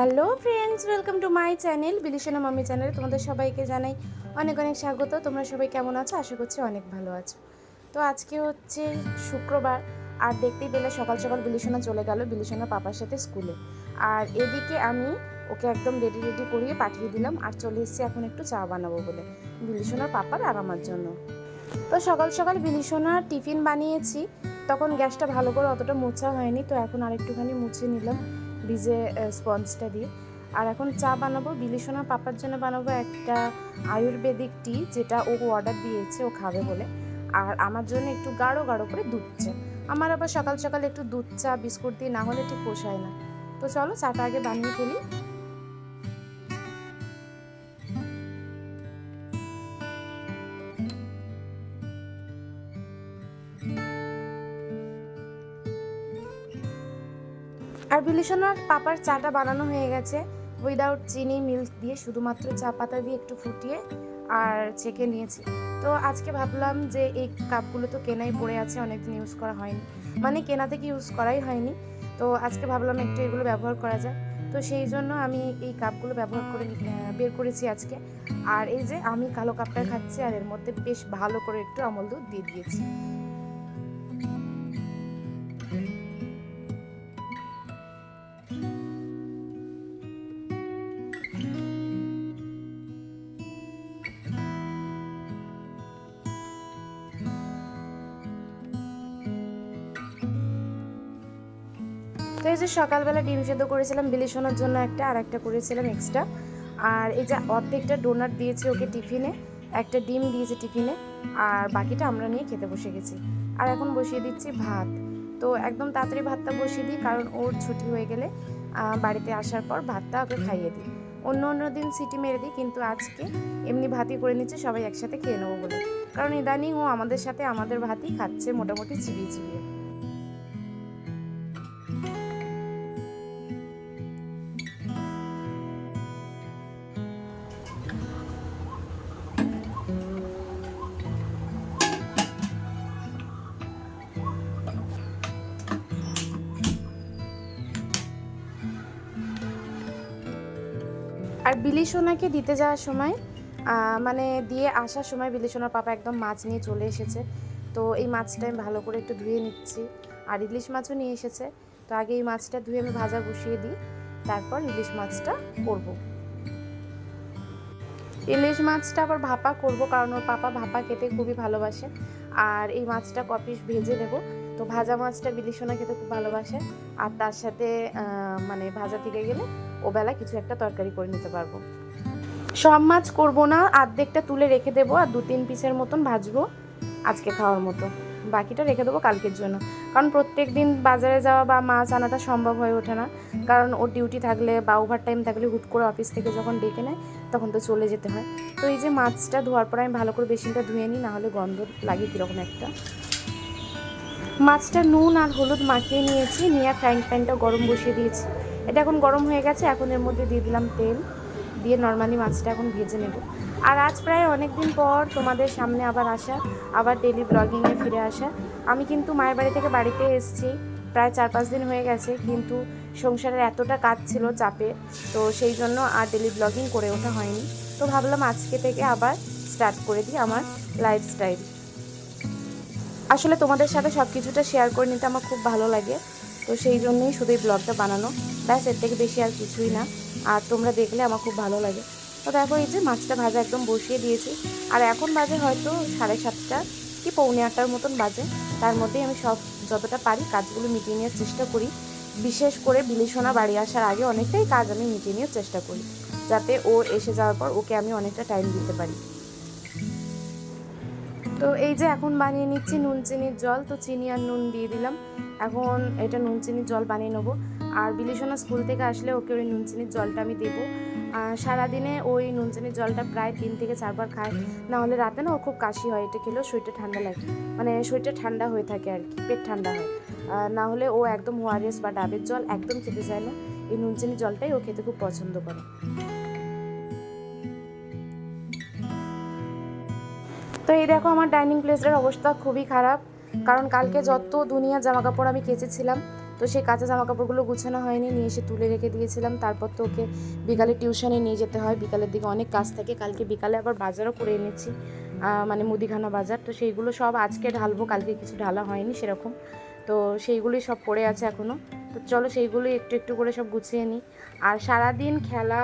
Hello friends, welcome to my channel বিলিশনা মামি channel তোমাদের সবাইকে জানাই অনেক অনেক স্বাগত। তোমরা সবাই কেমন আছো? আশা করছি অনেক ভালো আছো। তো আজকে হচ্ছে শুক্রবার, আর দেখতেই পেলে সকাল সকাল বিলিশনা চলে গেল বিলিশনা পাপার সাথে স্কুলে। আর এদিকে আমি ওকে একদম রেডি রেডি করিয়ে পাঠিয়ে দিলাম, আর চলে এসেছি এখন একটু চা বানাবো বলে বিলিশনার পাপার আর আমার জন্য। তো সকাল সকাল বিলিশনার টিফিন বানিয়েছি, তখন গ্যাসটা ভালো করে অতটা মোছা হয়নি, তো এখন আরেকটুখানি মুছে নিলাম। ভিজে স্পঞ্জটা দিয়ে। আর এখন চা বানাবো বিলিশনা পাপার জন্য বানাবো একটা আয়ুর্বেদিক টি, যেটা ও অর্ডার দিয়েছে, ও খাবে বলে। আর আমার জন্য একটু গাঢ় গাঢ় করে দুধ চা। আমার আবার সকাল সকাল একটু দুধ চা, বিস্কুট দিয়ে না হলে ঠিক পোষায় না। তো চলো চাটা আগে বানিয়ে ফেলি। আর বিলিশনার পাপার চাটা বানানো হয়ে গেছে। উইদাউট চিনি মিল্ক দিয়ে শুধুমাত্র চা পাতা দিয়ে একটু ফুটিয়ে আর ছেঁকে নিয়েছি। তো আজকে ভাবলাম যে এই কাপগুলো তো কেনাই পড়ে আছে, অনেকদিন ইউজ করা হয়নি। মানে কেনা থেকে ইউজ করাই হয়নি। তো আজকে ভাবলাম একটু এগুলো ব্যবহার করা যায় তো সেই জন্য আমি এই কাপগুলো ব্যবহার করে বের করেছি আজকে। আর এই যে আমি কালো কাপটা খাচ্ছি আর এর মধ্যে বেশ ভালো করে একটু আমল দুধ দিয়ে দিয়েছি। তো এই যে সকালবেলা ডিম সেদ্ধ করেছিলাম বিলিশনের জন্য একটা, আর একটা করেছিলাম এক্সট্রা আর এই যে অর্ধেকটা ডোনাট দিয়েছে ওকে টিফিনে, একটা ডিম দিয়েছে টিফিনে, আর বাকিটা আমরা নিয়ে খেতে বসে গেছি। আর এখন বসিয়ে দিচ্ছি ভাত। তো একদম তাড়াতাড়ি ভাতটা বসিয়ে দিই, কারণ ওর ছুটি হয়ে গেলে বাড়িতে আসার পর ভাতটা ওকে খাইয়ে দিই। অন্য অন্য দিন সিটি মেরে দিই, কিন্তু আজকে এমনি ভাতই করে নিচ্ছে, সবাই একসাথে খেয়ে নেব বলে। কারণ ইদানিং ও আমাদের সাথে আমাদের ভাতই খাচ্ছে, মোটামুটি চিবিয়ে চিবিয়ে বিলিসোনাকে দিতে যাওয়ার সময় মানে দিয়ে আসার সময় বিলিসোনার পাপা একদম মাছ নিয়ে চলে এসেছে। তো এই মাছটা আমি ভালো করে একটু ধুয়ে নিচ্ছি। আর ইলিশ মাছও নিয়ে এসেছে। তো আগে এই মাছটা ধুয়ে আমি ভাজা বসিয়ে দিই। তারপর ইলিশ মাছটা করব। ইলিশ মাছটা আবার ভাপা করব কারণ ওর পাপা ভাপা খেতে খুবই ভালোবাসে। আর এই মাছটা কপিস ভেজে নেব। তো ভাজা মাছটা বিলিসোনা খেতে খুব ভালোবাসে। আর তার সাথে মানে ভাজা থেকে গেলে ওবেলা কিছু একটা তরকারি করে নিতে পারব। সব মাছ করব না, আর্ধেকটা তুলে রেখে দেবো আর দু তিন পিসের মতন ভাজবো আজকে খাওয়ার মতো। বাকিটা রেখে দেবো কালকের জন্য। কারণ প্রত্যেক দিন বাজারে যাওয়া বা মাছ আনাটা সম্ভব হয়ে ওঠে না। কারণ ওর ডিউটি থাকলে বা ওভার টাইম থাকলে হুট করে অফিস থেকে যখন ডেকে নেয়, তখন তো চলে যেতে হয়। তো এই যে মাছটা ধোয়ার পর আমি ভালো করে বেসিনটা ধুয়ে নিই নাহলে গন্ধ লাগে কীরকম একটা। মাছটা নুন আর হলুদ মাখিয়ে নিয়েছি, নিয়ে ফ্রাইং প্যানটা গরম বসিয়ে দিয়েছি। এটা এখন গরম হয়ে গেছে, এখন এর মধ্যে দিয়ে দিলাম তেল, দিয়ে নর্মালি মাছটা এখন ভেজে নেব। আর আজ প্রায় অনেক দিন পর তোমাদের সামনে আবার আসা, আবার ডেলি ব্লগিংয়ে ফিরে আসা। আমি কিন্তু মায়ের বাড়ি থেকে বাড়িতে এসেছি, প্রায় চার পাঁচ দিন হয়ে গেছে, কিন্তু সংসারের এতটা কাজ ছিল চাপে, তো সেই জন্য আর ডেলি ব্লগিং করে ওঠা হয়নি। তো ভাবলাম আজকে থেকে আবার স্টার্ট করে দিই আমার লাইফস্টাইল আসলে তোমাদের সাথে সব কিছুটা শেয়ার করে নিতে আমার খুব ভালো লাগে। তো সেই জন্যই শুধু এই ব্লগটা বানানো। ব্যাস, এর থেকে বেশি আর কিছুই না। আর তোমরা দেখলে আমার খুব ভালো লাগে। তো দেখো এই যে মাছটা ভাজা একদম বসিয়ে দিয়েছি। আর এখন বাজে হয়তো সাড়ে সাতটা কি পৌনে আটটার মতন বাজে। তার মধ্যেই আমি সব যতটা পারি কাজগুলো মিটিয়ে নেওয়ার চেষ্টা করি। বিশেষ করে বিলিসোনা বাড়ি আসার আগে অনেকটাই কাজ আমি মিটিয়ে নেওয়ার চেষ্টা করি। যাতে ও এসে যাওয়ার পর ওকে আমি অনেকটা টাইম দিতে পারি। তো এই যে এখন বানিয়ে নিচ্ছি নুন, চিনির জল, তো চিনি আর নুন দিয়ে দিলাম। এখন এটা নুন, চিনির জল বানিয়ে নেব। আর বিলিসোনা স্কুল থেকে আসলে ওকে ওই নুন, চিনির জলটা আমি দেবো। সারাদিনে ওই নুন, চিনির জলটা প্রায় তিন থেকে চারবার খায়। না হলে রাতে না ও খুব কাশি হয়, এটা খেলেও শরীরটা ঠান্ডা লাগে। মানে শরীরটা ঠান্ডা হয়ে থাকে আর কি, পেট ঠান্ডা হয়। না হলে ও একদম ওয়ারেস বা ডাবের জল একদম খেতে চায় না। এই নুন, চিনির জলটাই ও খেতে খুব পছন্দ করে। তো এই দেখো আমার ডাইনিং প্লেসের অবস্থা খুবই খারাপ। কারণ কালকে যত দুনিয়া জামা কাপড় আমি কেচেছিলাম, তো সেই কাঁচা জামা কাপড়গুলো গুছানো হয়নি, নিয়ে এসে তুলে রেখে দিয়েছিলাম। তারপর তো ওকে বিকালে টিউশনে নিয়ে যেতে হয়। বিকালের দিকে অনেক কাজ থাকে। কালকে বিকালে আবার বাজারও করে এনেছি মানে মুদিখানা বাজার। তো সেইগুলো সব আজকে ঢালবো, কালকে কিছু ঢালা হয়নি সেরকম। তো সেইগুলোই সব পড়ে আছে এখনও তো চলো সেইগুলোই একটু একটু করে সব গুছিয়ে নিই। আর সারাদিন খেলা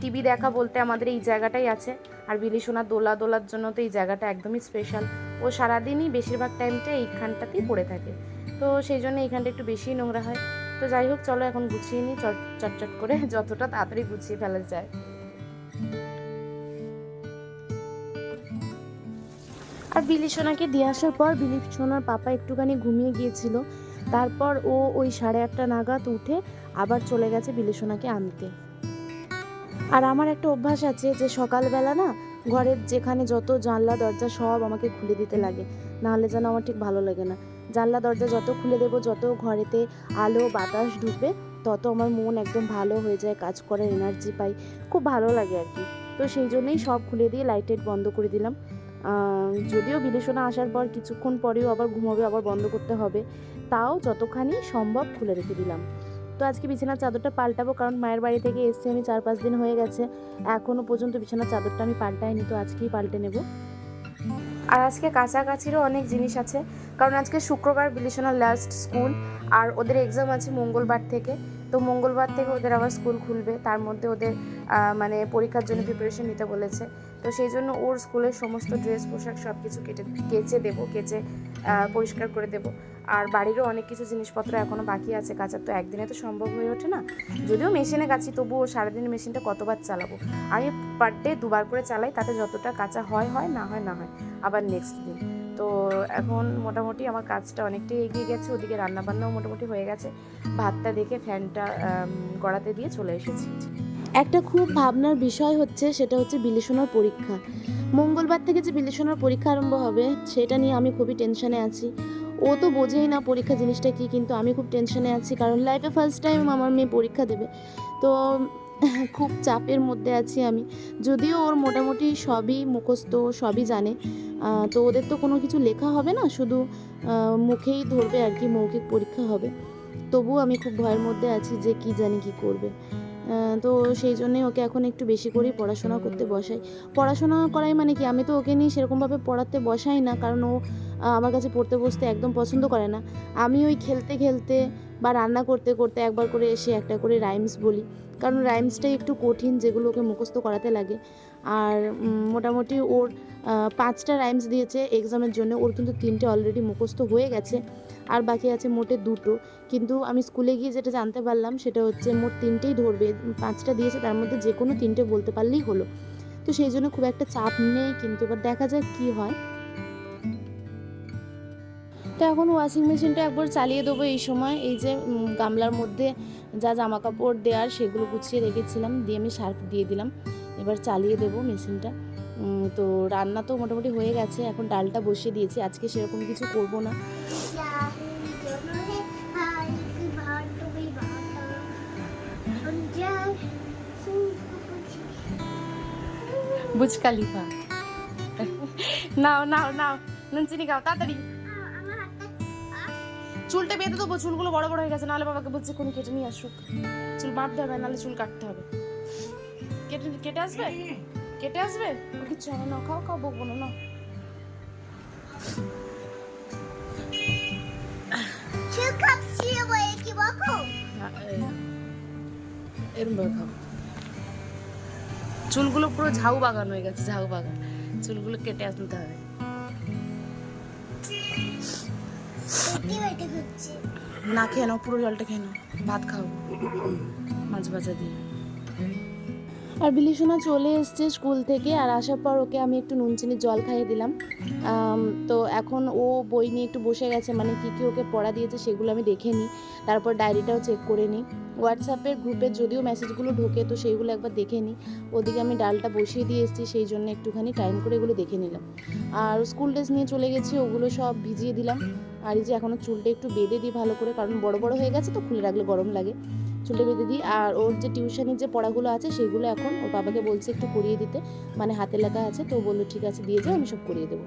টিভি দেখা বলতে আমাদের এই জায়গাটাই আছে। আর বিলি সোনা দোলা দোলার জন্য তো এই জায়গাটা একদমই স্পেশাল ও সারাদিনই বেশিরভাগ টাইমটা এইখানটাতেই পড়ে থাকে। তো সেই জন্য এইখানটা একটু বেশিই নোংরা হয়। তো যাই হোক, চলো এখন গুছিয়ে নিই। চট, চটচট করে যতটা তাড়াতাড়ি গুছিয়ে ফেলা যায়। আর বিলি সোনাকে দিয়ে আসার পর বিলি সোনার পাপা একটুখানি ঘুমিয়ে গিয়েছিল। তারপর ও ওই সাড়ে আটটা নাগাদ উঠে আবার চলে গেছে বিলি সোনাকে আনতে। আর আমার একটা অভ্যাস আছে যে সকালবেলা না ঘরের যেখানে যত জানলা, দরজা সব আমাকে খুলে দিতে লাগে। নাহলে যেন আমার ঠিক ভালো লাগে না। জানলা, দরজা যত খুলে দেবো, যত ঘরেতে আলো, বাতাস ঢুকবে, তত আমার মন একদম ভালো হয়ে যায়, কাজ করার এনার্জি পাই। খুব ভালো লাগে আর কি। তো সেই জন্যই সব খুলে দিয়ে লাইট টাইট বন্ধ করে দিলাম। যদিও বিদেশনা আসার পর কিছুক্ষণ পরেও আবার ঘুমাবে, আবার বন্ধ করতে হবে, তাও যতখানি সম্ভব খুলে রেখে দিলাম। তো আজকে বিছানার চাদরটা পাল্টাবো, কারণ মায়ের বাড়ি থেকে এসছি আমি চার পাঁচ দিন হয়ে গেছে। এখনও পর্যন্ত বিছানার চাদরটা আমি পাল্টাইনি, তো আজকেই পাল্টে নেব। আর আজকে কাছাকাছিরও অনেক জিনিস আছে, কারণ আজকে শুক্রবার বিলিশনার লাস্ট স্কুল, আর ওদের এক্সাম আছে মঙ্গলবার থেকে। তো মঙ্গলবার থেকে ওদের আবার স্কুল খুলবে, তার মধ্যে ওদের মানে পরীক্ষার জন্য প্রিপারেশন নিতে বলেছে। তো সেই জন্য ওর স্কুলের সমস্ত ড্রেস পোশাক সব কিছু কেটে, কেচে দেবো, কেচে পরিষ্কার করে দেবো। আর বাড়িরও অনেক কিছু জিনিসপত্র এখনও বাকি আছে, কাচার তো একদিনে তো সম্ভব হয়ে ওঠে না। যদিও মেশিনে কাচি, তবুও সারাদিন মেশিনটা কতবার চালাবো? আমি পার ডে দুবার করে চালাই, তাতে যতটা কাঁচা হয় হয়, না হয় না হয়। আবার নেক্সট দিন। তো এখন মোটামুটি আমার কাজটা অনেকটাই এগিয়ে গেছে, ওদিকে রান্নাবান্নাও মোটামুটি হয়ে গেছে। ভাতটা দেখে ফ্যানটা গড়াতে দিয়ে চলে এসেছি। একটা খুব ভাবনার বিষয় হচ্ছে, সেটা হচ্ছে বিলেশনার পরীক্ষা। মঙ্গলবার থেকে যে বিলেশনার পরীক্ষা আরম্ভ হবে, সেটা নিয়ে আমি খুবই টেনশনে আছি। ও তো বোঝেই না পরীক্ষা জিনিসটা কি, কিন্তু আমি খুব টেনশনে আছি, কারণ লাইফে ফার্স্ট টাইম আমার মেয়ে পরীক্ষা দেবে। তো খুব চাপের মধ্যে আছি আমি। যদিও ওর মোটামুটি সবই মুখস্থ, সবই জানে। তো ওদের তো কোনো কিছু লেখা হবে না, শুধু মুখেই ধরবে আর কি, মৌখিক পরীক্ষা হবে। তবুও আমি খুব ভয়ের মধ্যে আছি যে কি জানি কি করবে। তো সেই জন্যই ওকে এখন একটু বেশি করেই পড়াশোনা করতে বসাই। পড়াশোনা করাই মানে কি? আমি তো ওকে নিয়ে সেরকমভাবে পড়াতে বসাই না, কারণ ও আমার কাছে পড়তে বসতে একদম পছন্দ করে না। আমি ওই খেলতে খেলতে বা রান্না করতে করতে একবার করে এসে একটা করে রাইমস বলি। কারণ রাইমসটাই একটু কঠিন, যেগুলো ওকে মুখস্থ করাতে লাগে। আর মোটামুটি ওর পাঁচটা রাইমস দিয়েছে এক্সামের জন্য। ওর কিন্তু তিনটে অলরেডি মুখস্থ হয়ে গেছে। আর বাকি আছে মোটে দুটো। কিন্তু আমি স্কুলে গিয়ে যেটা জানতে পারলাম, সেটা হচ্ছে মোট তিনটেই ধরবে। পাঁচটা দিয়েছে, তার মধ্যে যে কোনো তিনটে বলতে পারলেই হলো। তো সেই জন্য খুব একটা চাপ নেই, কিন্তু এবার দেখা যাক কী হয়। তো এখন ওয়াশিং মেশিনটা একবার চালিয়ে দেবো এই সময়। এই যে গামলার মধ্যে যা জামা কাপড় দেওয়ার সেগুলো গুছিয়ে রেখেছিলাম, দিয়ে আমি সার্ফ দিয়ে দিলাম। এবার চালিয়ে দেবো মেশিনটা তো রান্না তো মোটামুটি হয়ে গেছে, এখন ডালটা বসিয়ে দিয়েছি। আজকে সেরকম কিছু করব না। বুজ কালিফা নাও নাও নাও। নুনচিনি খাও তাড়াতাড়ি। চুলটা বেঁধে দেবো চুলগুলো বড় বড় হয়ে গেছে নাহলে বাবাকে বলছে কোন কেটে নিয়ে আসুক। চুল বাঁধতে হবে নাহলে চুল কাটতে হবে। কেটে কেটে আসবে? কেটে আসবে? কিচ্ছু হবে না খাও খাও বকবো না। এরম ভাবে খাও চুলগুলো পুরো ঝাউ বাগান হয়ে গেছে, ঝাউ বাগান। চুলগুলো কেটে আনতে হবে। না, খেয়ে নাও, পুরো জলটা খেয়ে নাও। ভাত খাও। মাছ ভাজা দিয়ে। আর বিলিসোনা চলে এসছে স্কুল থেকে, আর আসার পর ওকে আমি একটু নুন, চিনির জল খাইয়ে দিলাম। তো এখন ও বই নিয়ে একটু বসে গেছে মানে কী কী ওকে পড়া দিয়েছে সেগুলো আমি দেখে নিই। তারপর ডায়েরিটাও চেক করে নিই। হোয়াটসঅ্যাপের গ্রুপে যদিও মেসেজগুলো ঢোকে, তো সেইগুলো একবার দেখে নিই ওদিকে আমি ডালটা বসিয়ে দিয়ে এসেছি, সেই জন্য একটুখানি টাইম করে এগুলো দেখে নিলাম। আর স্কুল ড্রেস নিয়ে চলে গেছি, ওগুলো সব ভিজিয়ে দিলাম। আর এই যে এখনও চুলটা একটু বেঁধে দিই ভালো করে, কারণ বড় বড় হয়ে গেছে তো, খুলে রাখলে গরম লাগে। চুলটা বেঁধে দিই। আর ওর যে টিউশনের যে পড়াগুলো আছে, সেগুলো এখন ওর বাবাকে বলছে একটু করিয়ে দিতে। মানে হাতে লেখা আছে, তো বলল, ঠিক আছে, দিয়ে যাও, আমি সব করিয়ে দেবো।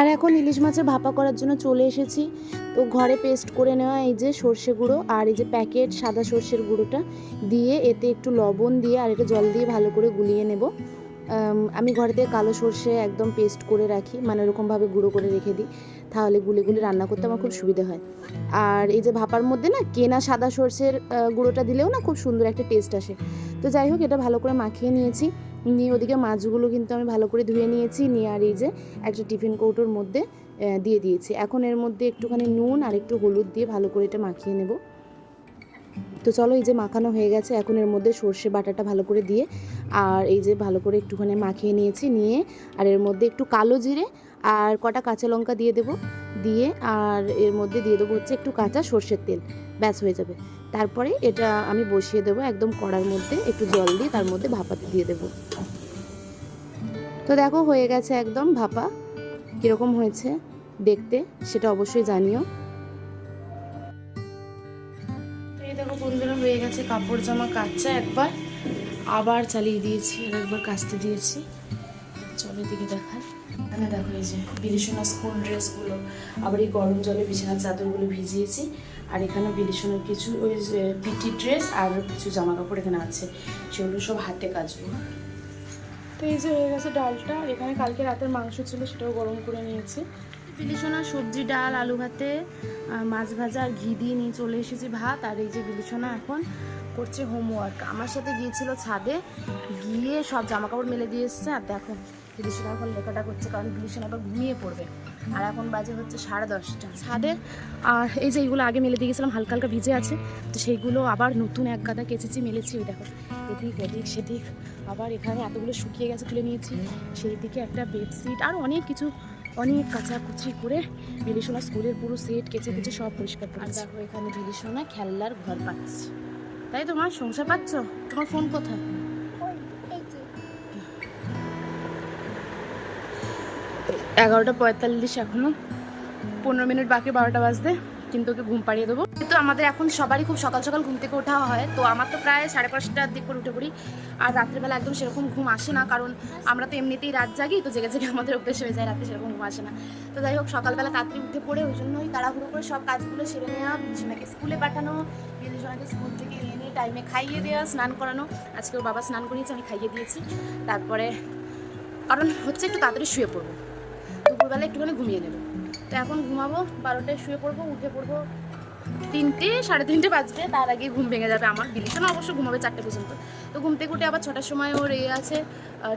আর এখন ইলিশ মাছের ভাপা করার জন্য চলে এসেছি। তো ঘরে পেস্ট করে নেওয়া এই যে সর্ষে গুঁড়ো আর এই যে প্যাকেট সাদা সর্ষের গুঁড়োটা দিয়ে এতে একটু লবণ দিয়ে আর এটা জল দিয়ে ভালো করে গুলিয়ে নেব। আমি আমি ঘরেতে কালো সর্ষে একদম পেস্ট করে রাখি মানে ওরকমভাবে গুঁড়ো করে রেখে দিই। তাহলে গুলে গুলে রান্না করতে আমার খুব সুবিধা হয়। আর এই যে ভাপার মধ্যে না কেনা সাদা সর্ষের গুঁড়োটা দিলেও না খুব সুন্দর একটা টেস্ট আসে। তো যাই হোক, এটা ভালো করে মাখিয়ে নিয়েছি। নিয়ে ওদিকে মাছগুলো কিন্তু আমি ভালো করে ধুয়ে নিয়েছি। নিয়ে আর এই যে একটা টিফিন কৌটোর মধ্যে দিয়ে দিয়েছি। এখন এর মধ্যে একটুখানি নুন আর একটু হলুদ দিয়ে ভালো করে এটা মাখিয়ে নেব। তো চলো এই যে মাখানো হয়ে গেছে। এখন এর মধ্যে সর্ষে বাটাটা ভালো করে দিয়ে, আর এই যে ভালো করে একটুখানি মাখিয়ে নিয়েছি। নিয়ে আর এর মধ্যে একটু কালো জিরে আর কটা কাঁচা লঙ্কা দিয়ে দেবো, দিয়ে আর এর মধ্যে দিয়ে দেবো হচ্ছে একটু কাঁচা সর্ষের তেল, ব্যাস হয়ে যাবে। তারপরে এটা আমি বসিয়ে দেবো একদম কড়ার মধ্যে, একটু জল দিয়ে তার মধ্যে ভাপাতে দিয়ে দেবো। তো দেখো হয়ে গেছে একদম ভাপা, কীরকম হয়েছে দেখতে সেটা অবশ্যই জানিও। দেখো বন্ধুরা, হয়ে গেছে কাপড় জামা কাচা একবার। আবার চালিয়ে দিয়েছি, আর একবার কাচতে দিয়েছি। চলো দিকে দেখার এখানে দেখো এই যে বিলিসোনা স্কুল ড্রেসগুলো, আবার এই গরম জলে বিছানার চাদরগুলো ভিজিয়েছি। আর এখানে বিলিসোনার কিছু ওই যে পিটি ড্রেস আর কিছু জামা কাপড় এখানে আছে, সেগুলো সব হাতে কাচবো। তো এই যে হয়ে গেছে ডালটা, এখানে কালকে রাতের মাংস ছিল, সেটাও গরম করে নিয়েছি। বিলিসোনা সবজি, ডাল, আলু ভাতে মাছ ভাজা আর ঘি দিয়ে নিয়ে চলে এসেছি ভাত, আর এই যে বিলিসোনা এখন করছে হোমওয়ার্ক আমার সাথে গিয়েছিল ছাদে, গিয়ে সব জামা কাপড় মেলে দিয়ে এসছে। আর দেখো বিলিসোনা এখন লেখাটা করছে, কারণ বিলিসোনা আবার ঘুমিয়ে পড়বে। আর এখন বাজে হচ্ছে সাড়ে দশটা। ছাদে, আর এই যে এইগুলো আগে মেলে দিয়ে গেছিলাম হালকা হালকা ভিজে আছে। তো সেইগুলো আবার নতুন এক গাদা কেচেছি, মেলেছি ওই দেখো। এদিক ওদিক সেদিক আবার এখানে এতগুলো শুকিয়ে গেছে তুলে নিয়েছি। সেই দিকে একটা বেডশিট আর অনেক কিছু, অনেক কাচাকুচি করে বিলিসোনা স্কুলের পুরো সেট কেচে কেচে সব পরিষ্কার করে দেখো এখানে বিলিসোনা খেলনার ঘর পাচ্ছে। তাই তোমার সংসার পাচ্ছ? তোমার ফোন কোথায়? এগারোটা পঁয়তাল্লিশ এখনও। পনেরো মিনিট বাকি, বারোটা বাজতে। কিন্তু ওকে ঘুম পাড়িয়ে দেবো। কিন্তু আমাদের এখন সবারই খুব সকাল সকাল ঘুম থেকে ওঠা হয়। তো আমার তো প্রায় সাড়ে পাঁচটার দিক করে উঠে পড়ি। আর রাত্রেবেলা একদম সেরকম ঘুম আসে না। কারণ আমরা তো এমনিতেই রাত জাগি, তো জেগে জেগে আমাদের অভ্যেস হয়ে যায় রাতে সেরকম ঘুম আসে না। তো যাই হোক, সকালবেলা তাড়াতাড়ি উঠে পড়ে, ওই জন্যই তাড়াহুড়ো করে সব কাজগুলো সেরে নেওয়া। স্কুলে পাঠানো বিলিসোনাকে স্কুল থেকে এনে টাইমে খাইয়ে দেওয়া স্নান করানো। আজকে ওর বাবা স্নান করিয়েছে, আমি খাইয়ে দিয়েছি। তারপরে, কারণ হচ্ছে একটু তাড়াতাড়ি শুয়ে পড়ব। দুপুরবেলা একটুখানি ঘুমিয়ে নেব। তো এখন ঘুমাবো, বারোটায় শুয়ে পড়ব, উঠে পড়ব তিনটে, সাড়ে তিনটে বাজবে, তার আগে ঘুম ভেঙে যাবে আমার বিলিশন অবশ্য ঘুমাবে চারটে পর্যন্ত। তো ঘুম থেকে উঠে আবার ছটার সময় ওর এ আছে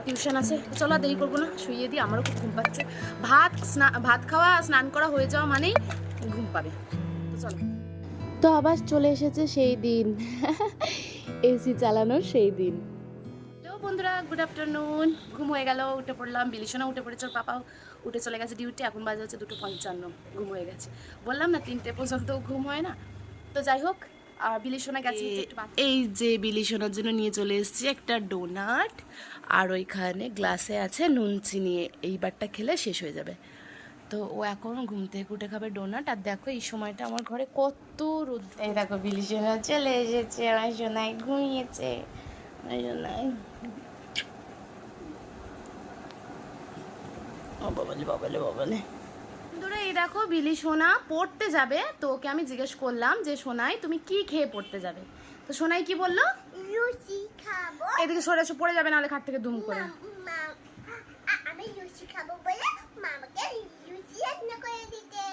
টিউশন আছে। চলো দেরি করব না শুয়ে দিই, আমারও খুব ঘুম পাচ্ছে। ভাত স্না, ভাত খাওয়া স্নান করা হয়ে যাওয়া মানেই ঘুম পাবে। তো চলো। তো আবার চলে এসেছে সেই দিন। এসি চালানোর সেই দিন। হ্যালো বন্ধুরা গুড আফটারনুন ঘুম হয়ে গেল উঠে পড়লাম বিলিশনা উঠে পড়েছে ওর পাপাও। উঠে চলে গেছে ডিউটি এখন বাজে হচ্ছে দুটো পঞ্চান্ন ঘুম হয়ে গেছে। বললাম না তিনটে পর্যন্ত ঘুম হয় না। তো যাই হোক আর বিলিশনা গেছে। এই যে বিলি সোনার জন্য নিয়ে চলে এসেছি একটা ডোনাট আর ওইখানে গ্লাসে আছে নুন চিনি এইবারটা খেলে শেষ হয়ে যাবে। তো ও এখন ঘুম থেকে উঠে খাবে ডোনাট আর দেখো এই সময়টা আমার ঘরে কত রোদ। এই দেখো বিলিশনা চলে এসেছে আমার সোনাই ঘুমিয়েছে আমার সোনাই। ও বাবালে বাবালে বাবালে। এই দেখো বিলি সোনা পড়তে যাবে তো ওকে আমি জিজ্ঞেস করলাম যে সোনাই তুমি কি খেয়ে পড়তে যাবে? তো সোনাই কি বলল? লুচি খাব। এদিকে সরে এসে পড়ে যাবে নাহলে খাট থেকে দুম করে। আমি লুচি খাব বলে মামাকে লুচি রান্না করে দিতে।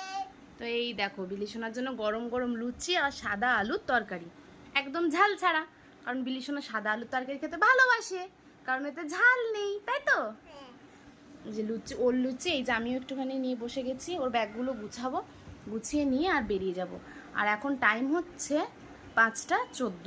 তো এই দেখো বিলি সোনার জন্য গরম গরম লুচি আর সাদা আলুর তরকারি। একদম ঝাল ছাড়া কারণ বিলি সোনা সাদা আলুর তরকারি খেতে ভালোবাসে কারণ এতে ঝাল নেই তাই তো? যে লুচি ওর লুচি এই যে আমিও একটুখানি নিয়ে বসে গেছি ওর ব্যাগগুলো গুছাবো গুছিয়ে নিয়ে আর বেরিয়ে যাব। আর এখন টাইম হচ্ছে পাঁচটা চোদ্দ।